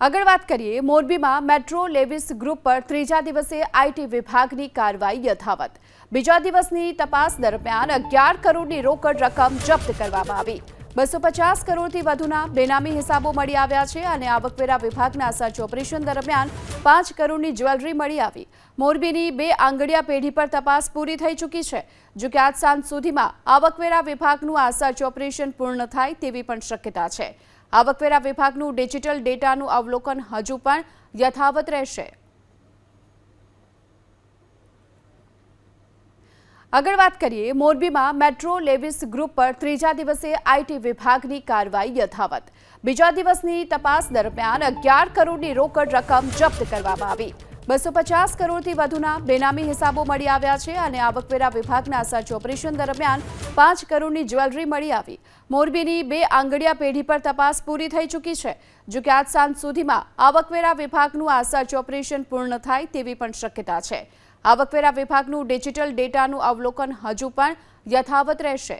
આગળ વાત કરીએ, મોરબીમાં મેટ્રો લેવિસ ગ્રુપ પર ત્રીજા દિવસે આઈટી વિભાગની કાર્યવાહી યથાવત. બીજા દિવસની તપાસ દરમિયાન અગિયાર કરોડની રોકડ રકમ જપ્ત કરવામાં આવી. બસો પચાસ કરોડથી વધુના બેનામી હિસાબો મળી આવ્યા છે અને આવકવેરા વિભાગના સર્ચ ઓપરેશન દરમિયાન પાંચ કરોડની જ્વેલરી મળી આવી. મોરબીની બે આંગડિયા પેઢી પર તપાસ પૂરી થઈ ચૂકી છે. જો કે આજ સાંજ સુધીમાં આવકવેરા વિભાગનું આ સર્ચ ઓપરેશન પૂર્ણ થાય તેવી પણ શક્યતા છે. આવકવેરા વિભાગનું ડિજિટલ ડેટાનું અવલોકન હજુ પણ યથાવત રહેશે. આગળ વાત કરીએ, મોરબીમાં મેટ્રો લેવિસ ગ્રુપ પર ત્રીજા દિવસે આઈટી વિભાગની કાર્યવાહી યથાવત. બીજા દિવસની તપાસ દરમિયાન અગિયાર કરોડની રોકડ રકમ જપ્ત કરવામાં આવી. બસો પચાસ કરોડથી વધુના બેનામી હિસાબો મળી આવ્યા છે અને આવકવેરા વિભાગના સર્ચ ઓપરેશન દરમિયાન પાંચ કરોડની જ્વેલરી મળી આવી. મોરબીની બે આંગડિયા પેઢી પર તપાસ પૂરી થઈ ચૂકી છે. જો કે આજ સાંજ સુધીમાં આવકવેરા વિભાગનું આ સર્ચ ઓપરેશન પૂર્ણ થાય તેવી પણ શક્યતા છે. આવકવેરા વિભાગનું ડિજિટલ ડેટાનું અવલોકન હજુ પણ યથાવત રહેશે.